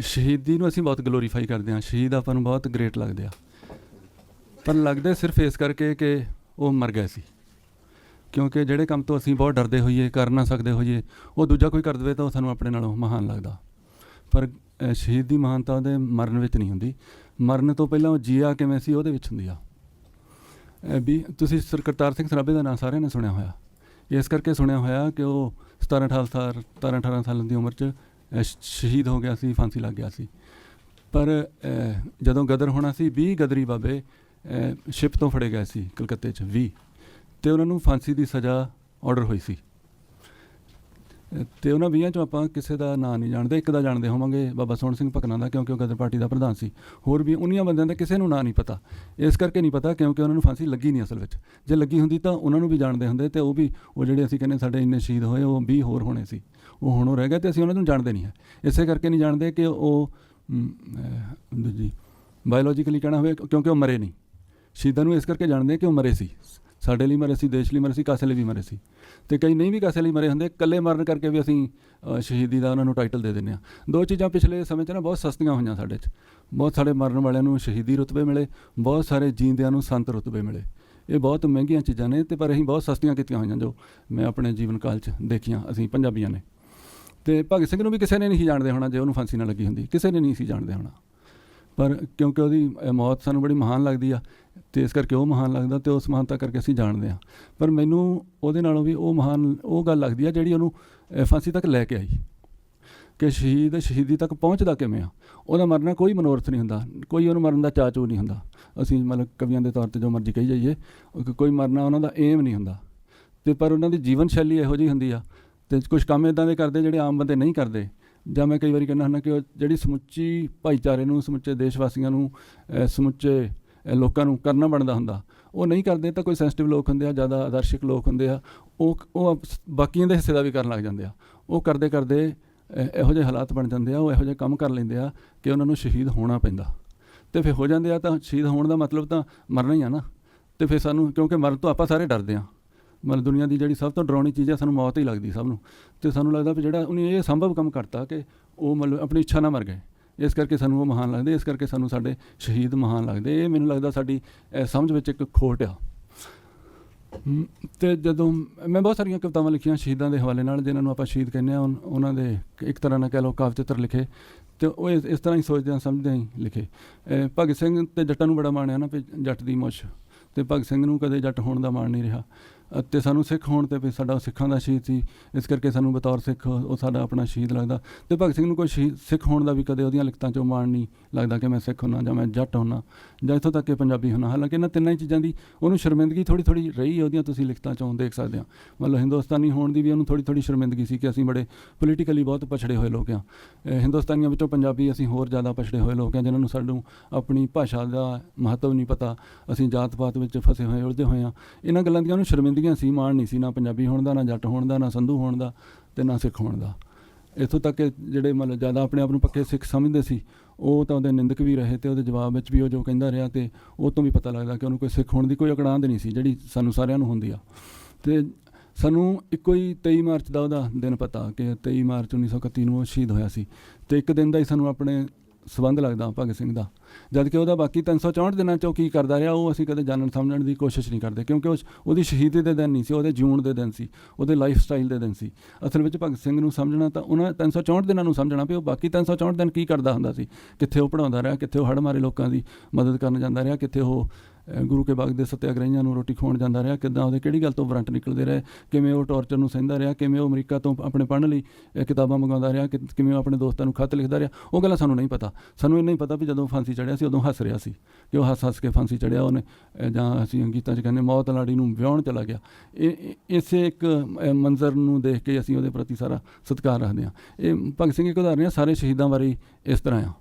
ਸ਼ਹੀਦੀ ਨੂੰ ਅਸੀਂ ਬਹੁਤ ਗਲੋਰੀਫਾਈ ਕਰਦੇ ਹਾਂ। ਸ਼ਹੀਦ ਆਪਾਂ ਨੂੰ ਬਹੁਤ ਗ੍ਰੇਟ ਲੱਗਦੇ ਆ। ਪਰ ਲੱਗਦੇ ਸਿਰਫ ਇਸ ਕਰਕੇ ਕਿ ਉਹ ਮਰ ਗਏ ਸੀ। ਕਿਉਂਕਿ ਜਿਹੜੇ ਕੰਮ ਤੋਂ ਅਸੀਂ ਬਹੁਤ ਡਰਦੇ ਹੋਈਏ ਕਰ ਨਾ ਸਕਦੇ ਹੋਈਏ ਉਹ ਦੂਜਾ ਕੋਈ ਕਰ ਦੇਵੇ ਤਾਂ ਉਹ ਸਾਨੂੰ ਆਪਣੇ ਨਾਲੋਂ ਮਹਾਨ ਲੱਗਦਾ। ਪਰ ਅ, ਸ਼ਹੀਦ ਦੀ ਮਹਾਨਤਾ ਉਹਦੇ ਮਰਨ ਵਿੱਚ ਨਹੀਂ ਹੁੰਦੀ। ਮਰਨ ਤੋਂ ਪਹਿਲਾਂ ਉਹ ਜੀਆ ਕਿਵੇਂ ਸੀ ਉਹਦੇ ਵਿੱਚ ਹੁੰਦੀ ਆ। ਵੀ ਤੁਸੀਂ ਸਰ ਕਰਤਾਰ ਸਿੰਘ ਸਰਾਭੇ ਦਾ ਨਾਂ ਸਾਰਿਆਂ ਨੇ ਸੁਣਿਆ ਹੋਇਆ। ਇਸ ਕਰਕੇ ਸੁਣਿਆ ਹੋਇਆ ਕਿ ਉਹ 17 18 ਸਾਲ 17 18 ਸਾਲ ਦੀ ਉਮਰ 'ਚ ਸ਼ਹੀਦ ਹੋ ਗਿਆ ਸੀ ਫਾਂਸੀ ਲੱਗ ਗਿਆ ਸੀ। ਪਰ ਜਦੋਂ ਗਦਰ ਹੋਣਾ ਸੀ 20 ਗਦਰੀ ਬਾਬੇ ਸ਼ਿਪ ਤੋਂ ਫੜੇ ਗਏ ਸੀ ਕਲਕੱਤੇ 'ਚ 20 ਤੇ ਉਹਨਾਂ ਨੂੰ ਫਾਂਸੀ ਦੀ ਸਜ਼ਾ ਆਰਡਰ ਹੋਈ ਸੀ। ਅ, ਤੇ ਉਹਨਾਂ 20 ਚੋਂ ਆਪਾਂ ਕਿਸੇ ਦਾ ਨਾਂ ਨਹੀਂ ਜਾਣਦੇ ਇੱਕ ਦਾ ਜਾਣਦੇ ਹੋਵਾਂਗੇ ਬਾਬਾ ਸੋਹਣ ਸਿੰਘ ਭਕਨਾ ਦਾ ਕਿਉਂਕਿ ਉਹ ਗਦਰ ਪਾਰਟੀ ਦਾ ਪ੍ਰਧਾਨ ਸੀ। ਹੋਰ ਵੀ ਉਨੀਆਂ ਬੰਦਿਆਂ ਦਾ ਕਿਸੇ ਨੂੰ ਨਾਂ ਨਹੀਂ ਪਤਾ। ਇਸ ਕਰਕੇ ਨਹੀਂ ਪਤਾ ਕਿਉਂਕਿ ਉਹਨਾਂ ਨੂੰ ਫਾਂਸੀ ਲੱਗੀ ਨਹੀਂ ਅਸਲ ਵਿੱਚ। ਜੇ ਲੱਗੀ ਹੁੰਦੀ ਤਾਂ ਉਹਨਾਂ ਨੂੰ ਵੀ ਜਾਣਦੇ ਹੁੰਦੇ ਤੇ ਉਹ ਵੀ ਉਹ ਜਿਹੜੇ ਅਸੀਂ ਕਹਿੰਦੇ ਸਾਡੇ ਇੰਨੇ ਸ਼ਹੀਦ ਹੋਏ ਉਹ 20 ਹੋਰ ਹੋਣੇ ਸੀ। ਉਹ ਹੁਣ ਉਹ ਰਹਿ ਗਏ ਤੇ ਅਸੀਂ ਉਹਨਾਂ ਨੂੰ ਜਾਣਦੇ ਨਹੀਂ ਹੈ। ਇਸੇ ਕਰਕੇ ਨਹੀਂ ਜਾਣਦੇ ਕਿ ਉਹ ਮ, ਦੂਜੀ ਬਾਇਓਲੋਜੀਕਲੀ ਕਹਿਣਾ ਹੋਵੇ ਕਿਉਂਕਿ ਉਹ ਮਰੇ ਨਹੀਂ। ਸ਼ਹੀਦਾਂ ਨੂੰ ਇਸ ਕਰਕੇ ਜਾਣਦੇ ਕਿ ਉਹ ਮਰੇ ਸੀ। ਸਾਡੇ ਲਈ ਮਰੇ ਸੀ ਦੇਸ਼ ਲਈ ਮਰੇ ਸੀ ਕਾਸੇ ਲਈ ਵੀ ਮਰੇ ਸੀ। ਤੇ ਕਈ ਨਹੀਂ ਵੀ ਕਾਸੇ ਲਈ ਮਰੇ ਹੁੰਦੇ ਇਕੱਲੇ ਮਰਨ ਕਰਕੇ ਵੀ ਅਸੀਂ ਸ਼ਹੀਦੀ ਦਾ ਉਹਨਾਂ ਨੂੰ ਟਾਈਟਲ ਦੇ ਦਿੰਦੇ ਆ ਦੋ ਚੀਜ਼ਾਂ ਪਿਛਲੇ ਸਮੇਂ 'ਚ ਨਾ ਬਹੁਤ ਸਸਤੀਆਂ ਹੋਈਆਂ ਸਾਡੇ 'ਚ। ਬਹੁਤ ਸਾਰੇ ਮਰਨ ਵਾਲਿਆਂ ਨੂੰ ਸ਼ਹੀਦੀ ਰੁਤਬੇ ਮਿਲੇ ਬਹੁਤ ਸਾਰੇ ਜੀਂਦਿਆਂ ਨੂੰ ਸੰਤ ਰੁਤਬੇ ਮਿਲੇ। ਇਹ ਬਹੁਤ ਮਹਿੰਗੀਆਂ ਚੀਜ਼ਾਂ ਨੇ ਤੇ ਪਰ ਅਸੀਂ ਬਹੁਤ ਸਸਤੀਆਂ ਕੀਤੀਆਂ ਹੋਈਆਂ ਜੋ ਮੈਂ ਆਪਣੇ ਜੀਵਨ ਕਾਲ 'ਚ ਦੇਖੀਆਂ ਅਸੀਂ ਪੰਜਾਬੀਆਂ ਨੇ। ਤੇ ਭਗਤ ਸਿੰਘ ਨੂੰ ਵੀ ਕਿਸੇ ਨੇ ਨਹੀਂ ਸੀ ਜਾਣਦੇ ਹੋਣਾ ਜੇ ਉਹਨੂੰ ਫਾਂਸੀ ਨਾ ਲੱਗੀ ਹੁੰਦੀ। ਕਿਸੇ ਨੇ ਨਹੀਂ ਸੀ ਜਾਣਦੇ ਹੋਣਾ। ਪਰ ਕਿਉਂਕਿ ਉਹਦੀ ਮੌਤ ਸਾਨੂੰ ਬੜੀ ਮਹਾਨ ਲੱਗਦੀ ਆ ਤੇ ਇਸ ਕਰਕੇ ਉਹ ਮਹਾਨ ਲੱਗਦਾ ਤੇ ਉਸ ਮਹਾਨਤਾ ਕਰਕੇ ਅਸੀਂ ਜਾਣਦੇ ਆ। ਪਰ ਮੈਨੂੰ ਉਹਦੇ ਨਾਲੋਂ ਵੀ ਉਹ ਮਹਾਨ, ਉਹ ਗੱਲ ਲੱਗਦੀ ਆ ਜਿਹੜੀ ਉਹਨੂੰ ਫਾਂਸੀ ਤੱਕ ਲੈ ਕੇ ਆਈ। ਕਿ ਸ਼ਹੀਦ, ਸ਼ਹੀਦੀ ਤੱਕ ਪਹੁੰਚਦਾ ਕਿਵੇਂ ਆ? ਉਹਦਾ ਮਰਨਾ ਕੋਈ ਮਨੋਰਥ ਨਹੀਂ ਹੁੰਦਾ। ਕੋਈ ਉਹਨੂੰ ਮਰਨ ਦਾ ਚਾਚੂ ਨਹੀਂ ਹੁੰਦਾ। ਅਸੀਂ ਮਤਲਬ ਕਵੀਆਂ ਦੇ ਤੌਰ ਤੇ ਜੋ ਮਰਜ਼ੀ ਕਹੀ ਜਾਈਏ, ਕੋਈ ਮਰਨਾ ਉਹਨਾਂ ਦਾ ਏਮ ਨਹੀਂ ਹੁੰਦਾ। ਤੇ ਪਰ ਉਹਨਾਂ ਦੀ ਜੀਵਨ ਸ਼ੈਲੀ ਇਹੋ ਜਿਹੀ ਹੁੰਦੀ ਆ ਤੇ ਕੁਝ ਕੰਮ ਇਦਾਂ ਦੇ ਕਰਦੇ ਜਿਹੜੇ ਆਮ ਬੰਦੇ ਨਹੀਂ ਕਰਦੇ। ਜਾਂ ਮੈਂ ਕਈ ਵਾਰੀ ਕਹਿੰਦਾ ਹੁੰਦਾ ਕਿ ਉਹ ਜਿਹੜੀ ਸਮੁੱਚੀ ਭਾਈਚਾਰੇ ਨੂੰ, ਸਮੁੱਚੇ ਦੇਸ਼ ਵਾਸੀਆਂ ਨੂੰ ਸਮੁੱਚੇ ਲੋਕਾਂ ਨੂੰ ਕਰਨਾ ਬਣਦਾ ਹੁੰਦਾ, ਉਹ ਨਹੀਂ ਕਰਦੇ ਤਾਂ ਕੋਈ ਸੈਂਸਿਟਿਵ ਲੋਕ ਹੁੰਦੇ ਆ, ਜ਼ਿਆਦਾ ਆਦਰਸ਼ਿਕ ਲੋਕ ਹੁੰਦੇ ਆ, ਉਹ ਉਹ ਆਪ- ਬਾਕੀਆਂ ਦੇ ਹਿੱਸੇ ਦਾ ਵੀ ਕਰਨ ਲੱਗ ਜਾਂਦੇ ਆ। ਉਹ ਕਰਦੇ ਕਰਦੇ ਇਹੋ ਜਿਹੇ ਹਾਲਾਤ ਬਣ ਜਾਂਦੇ ਆ, ਉਹ ਇਹੋ ਜਿਹੇ ਕੰਮ ਕਰ ਲੈਂਦੇ ਆ ਕਿ ਉਹਨਾਂ ਨੂੰ ਸ਼ਹੀਦ ਹੋਣਾ ਪੈਂਦਾ। ਤੇ ਫਿਰ ਹੋ ਜਾਂਦੇ ਆ ਤਾਂ ਸ਼ਹੀਦ ਹੋਣ ਦਾ ਮਤਲਬ ਤਾਂ ਮਰਨਾ ਹੀ ਆ ਨਾ। ਤੇ ਫਿਰ ਸਾਨੂੰ, ਕਿਉਂਕਿ ਮਰਨ ਤੋਂ ਆਪਾਂ ਸਾਰੇ ਡਰਦੇ ਆ। ਮਤਲਬ ਦੁਨੀਆ ਦੀ ਜਿਹੜੀ ਸਭ ਤੋਂ ਡਰਾਉਣੀ ਚੀਜ਼ ਆ ਸਾਨੂੰ ਮੌਤ ਹੀ ਲੱਗਦੀ ਸਭ ਨੂੰ। ਤੇ ਸਾਨੂੰ ਲੱਗਦਾ ਵੀ ਜਿਹੜਾ ਉਹਨੇ ਇਹ ਸੰਭਵ ਕੰਮ ਕਰਤਾ ਕਿ ਉਹ ਮਤਲਬ ਆਪਣੀ ਇੱਛਾ ਨਾਲ ਮਰ ਗਏ। ਇਸ ਕਰਕੇ ਸਾਨੂੰ ਉਹ ਮਹਾਨ ਲੱਗਦੇ ਇਸ ਕਰਕੇ ਸਾਨੂੰ ਸਾਡੇ ਸ਼ਹੀਦ ਮਹਾਨ ਲੱਗਦੇ। ਇਹ ਮੈਨੂੰ ਲੱਗਦਾ ਸਾਡੀ ਸਮਝ ਵਿੱਚ ਇੱਕ ਖੋਟ ਆ। ਹਮ, ਤੇ ਜਦੋਂ ਮੈਂ ਬਹੁਤ ਸਾਰੀਆਂ ਕਵਿਤਾਵਾਂ ਲਿਖੀਆਂ ਸ਼ਹੀਦਾਂ ਦੇ ਹਵਾਲੇ ਨਾਲ ਜਿਨ੍ਹਾਂ ਨੂੰ ਆਪਾਂ ਸ਼ਹੀਦ ਕਹਿੰਦੇ ਆ ਉਹਨਾਂ ਦੇ ਇੱਕ ਤਰ੍ਹਾਂ ਨਾਲ ਕਹਿ ਲਓ ਕਾਵਿ ਲਿਖੇ। ਤੇ ਉਹ ਇਸ ਤਰ੍ਹਾਂ ਹੀ ਸੋਚਦੇ ਆ ਸਮਝਦੇ ਹੀ ਲਿਖੇ। ਭਗਤ ਸਿੰਘ ਤੇ ਜੱਟਾਂ ਨੂੰ ਬੜਾ ਮਾਣਿਆ ਨਾ ਵੀ ਜੱਟ ਦੀ ਮੁੱਛ। ਤੇ ਭਗਤ ਸਿੰਘ ਨੂੰ ਕਦੇ ਜੱਟ ਹੋਣ ਦਾ ਮਾਣ ਨਹੀਂ ਰਿਹਾ। ਅਤੇ ਸਾਨੂੰ ਸਿੱਖ ਹੋਣ ਤੇ ਵੀ ਸਾਡਾ ਉਹ ਸਿੱਖਾਂ ਦਾ ਸ਼ਹੀਦ ਸੀ। ਇਸ ਕਰਕੇ ਸਾਨੂੰ ਬਤੌਰ ਸਿੱਖ ਉਹ ਸਾਡਾ ਆਪਣਾ ਸ਼ਹੀਦ ਲੱਗਦਾ। ਤੇ ਭਗਤ ਸਿੰਘ ਨੂੰ ਕੋਈ ਸ਼ਹੀਦ, ਸਿੱਖ ਹੋਣ ਦਾ ਵੀ ਕਦੇ ਉਹਦੀਆਂ ਲਿਖਤਾਂ 'ਚੋਂ ਮਾਣ ਨਹੀਂ ਲੱਗਦਾ ਕਿ ਮੈਂ ਸਿੱਖ ਹੁੰਨਾ ਜਾਂ ਮੈਂ ਜੱਟ ਹੁੰਨਾ ਜਾਂ ਇੱਥੋਂ ਤੱਕ ਕਿ ਪੰਜਾਬੀ ਹੁੰਨਾ। ਹਾਲਾਂਕਿ ਇਹਨਾਂ ਤਿੰਨਾਂ ਹੀ ਚੀਜ਼ਾਂ ਦੀ ਉਹਨੂੰ ਸ਼ਰਮਿੰਦਗੀ ਥੋੜੀ ਥੋੜੀ ਰਹੀ ਉਹਦੀਆਂ ਤੁਸੀਂ ਲਿਖਤਾਂ 'ਚੋਂ ਦੇਖ ਸਕਦੇ ਹੋ ਮਤਲਬ ਹਿੰਦੁਸਤਾਨੀ ਹੋਣ ਦੀ ਵੀ ਉਹਨੂੰ ਥੋੜੀ ਥੋੜੀ ਸ਼ਰਮਿੰਦਗੀ ਸੀ ਕਿ ਅਸੀਂ ਬੜੇ ਪੋਲੀਟੀਕਲੀ ਬਹੁਤ ਪਛੜੇ ਹੋਏ ਲੋਕ ਹਾਂ ਹਿੰਦੁਸਤਾਨੀਆਂ ਵਿੱਚੋਂ ਪੰਜਾਬੀ ਅਸੀਂ ਹੋਰ ਜ਼ਿਆਦਾ ਪਛੜੇ ਹੋਏ ਲੋਕ ਹਾਂ ਜਿਨ੍ਹਾਂ ਨੂੰ ਸਾਨੂੰ ਆਪਣੀ ਭਾਸ਼ਾ ਦਾ ਮਹੱਤਵ ਨਹੀਂ ਪਤਾ। ਅਸੀਂ ਜਾਤ ਪਾਤ ਵਿੱਚ ਫਸੇ ਹੋਏ, ਉਲਝੇ ਹੋਏ ਹਾਂ ਇਹਨਾਂ ਗੱਲਾਂ ਦੀਆਂ ਉਹਨੂੰ ਸ਼ਰਮਿੰਦਗੀ ਸੀ ਮਾਣ ਨਹੀਂ ਸੀ, ਨਾ ਪੰਜਾਬੀ ਹੋਣ ਦਾ, ਨਾ ਜੱਟ ਹੋਣ ਦਾ, ਨਾ ਸੰਧੂ ਹੋਣ ਦਾ ਤੇ ਨਾ ਸਿੱਖ ਹੋਣ ਦਾ। ਇੱਥੋਂ ਤੱਕ ਕਿ ਜਿਹੜੇ ਮਤਲਬ ਜ਼ਿਆਦਾ ਆਪਣੇ ਆਪ ਨੂੰ ਪੱਕੇ ਸਿੱਖ ਸਮਝਦੇ ਸੀ, ਉਹ ਤਾਂ ਉਹਦੇ ਨਿੰਦਕ ਵੀ ਰਹੇ ਤੇ ਉਹਦੇ ਜਵਾਬ ਵਿੱਚ ਵੀ ਉਹ ਜੋ ਕਹਿੰਦਾ ਰਿਹਾ ਤੇ ਉਹ ਤੋਂ ਵੀ ਪਤਾ ਲੱਗਦਾ ਕਿ ਉਹਨੂੰ ਕੋਈ ਸਿੱਖ ਹੋਣ ਦੀ ਕੋਈ ਅਕੜਾਂਦ ਨਹੀਂ ਸੀ, ਜਿਹੜੀ ਸਾਨੂੰ ਸਾਰਿਆਂ ਨੂੰ ਹੁੰਦੀ ਆ। ਤੇ ਸਾਨੂੰ ਇੱਕੋ ਹੀ 23 ਮਾਰਚ ਦਾ ਉਹਦਾ ਦਿਨ ਪਤਾ ਕਿ 23 ਮਾਰਚ 1931 ਨੂੰ ਉਹ ਸ਼ਹੀਦ ਹੋਇਆ ਸੀ। ਤੇ ਇੱਕ ਦਿਨ ਦਾ ਹੀ ਸਾਨੂੰ ਆਪਣੇ ਸਬੰਧ ਲੱਗਦਾ ਭਗਤ ਸਿੰਘ ਦਾ। ਜਦ ਕਿ ਉਹਦਾ ਬਾਕੀ 364 ਦਿਨਾਂ ਚੋਂ ਕੀ ਕਰਦਾ ਰਿਹਾ, ਉਹ ਅਸੀਂ ਕਦੇ ਜਾਣਨ ਸਮਝਣ ਦੀ ਕੋਸ਼ਿਸ਼ ਨਹੀਂ ਕਰਦੇ, ਕਿਉਂਕਿ ਉਹਦੀ ਸ਼ਹੀਦੀ ਦੇ ਦਿਨ ਨਹੀਂ ਸੀ, ਉਹਦੇ ਜਿਉਣ ਦੇ ਦਿਨ ਸੀ, ਉਹਦੇ ਲਾਈਫ ਸਟਾਈਲ ਦੇ ਦਿਨ ਸੀ। ਅਸਲ ਵਿੱਚ ਭਗਤ ਸਿੰਘ ਨੂੰ ਸਮਝਣਾ ਤਾਂ ਉਹਨਾਂ 364 ਦਿਨਾਂ ਨੂੰ ਸਮਝਣਾ ਵੀ ਉਹ ਬਾਕੀ 364 ਦਿਨ ਕੀ ਕਰਦਾ ਹੁੰਦਾ ਸੀ? ਕਿੱਥੇ ਉਹ ਪੜਾਉਂਦਾ ਰਿਹਾ, ਕਿੱਥੇ ਉਹ ਹੜ੍ਹ ਮਾਰੇ ਲੋਕਾਂ ਦੀ ਮਦਦ ਕਰਨ ਜਾਂਦਾ ਰਿਹਾ, ਕਿੱਥੇ ਉਹ ਗੁਰੂ ਕੇ ਬਾਗ ਦੇ ਸੱਤਿਆਗ੍ਰਹੀਆਂ ਨੂੰ ਰੋਟੀ ਖਵਾਉਣ ਜਾਂਦਾ ਰਿਹਾ, ਕਿੱਦਾਂ ਉਹਦੇ ਕਿਹੜੀ ਗੱਲ ਤੋਂ ਵਾਰੰਟ ਨਿਕਲਦੇ ਰਹੇ, ਕਿਵੇਂ ਉਹ ਟੌਰਚਰ ਨੂੰ ਸਹਿੰਦਾ ਰਿਹਾ, ਕਿਵੇਂ ਉਹ ਅਮਰੀਕਾ ਤੋਂ ਆਪਣੇ ਪੜ੍ਹਨ ਲਈ ਕਿਤਾਬਾਂ ਮੰਗਵਾਉਂਦਾ ਰਿਹਾ, ਕਿ ਕਿਵੇਂ ਉਹ ਆਪਣੇ ਦੋਸਤਾਂ ਨੂੰ ਖਤ ਲਿਖਦਾ ਰਿਹਾ, ਉਹ ਗੱਲਾਂ ਸਾਨੂੰ ਨਹੀਂ ਪਤਾ। ਸਾਨੂੰ ਇਹ ਨਹੀਂ ਪਤਾ ਵੀ ਜਦੋਂ ਫਾਂਸੀ ਚੜਿਆ ਸੀ, ਉਦੋਂ ਹੱਸ ਰਿਹਾ ਸੀ ਕਿ ਉਹ ਹੱਸ ਹੱਸ ਕੇ ਫਾਂਸੀ ਚੜਿਆ ਉਹਨੇ ਜਾਂ ਅਸੀਂ ਗੀਤਾਂ 'ਚ ਕਹਿੰਦੇ ਮੌਤ ਲਾੜੀ ਨੂੰ ਵਿਆਹਣ ਚਲਾ ਗਿਆ। ਇਹ ਇਸੇ ਇੱਕ ਮੰਜ਼ਰ ਨੂੰ ਦੇਖ ਕੇ ਅਸੀਂ ਉਹਦੇ ਪ੍ਰਤੀ ਸਾਰਾ ਸਤਿਕਾਰ ਰੱਖਦੇ ਹਾਂ। ਇਹ ਭਗਤ ਸਿੰਘ ਇੱਕ ਉਦਾਹਰਨ ਹੈ, ਸਾਰੇ ਸ਼ਹੀਦਾਂ ਬਾਰੇ ਇਸ ਤਰ੍ਹਾਂ ਆ।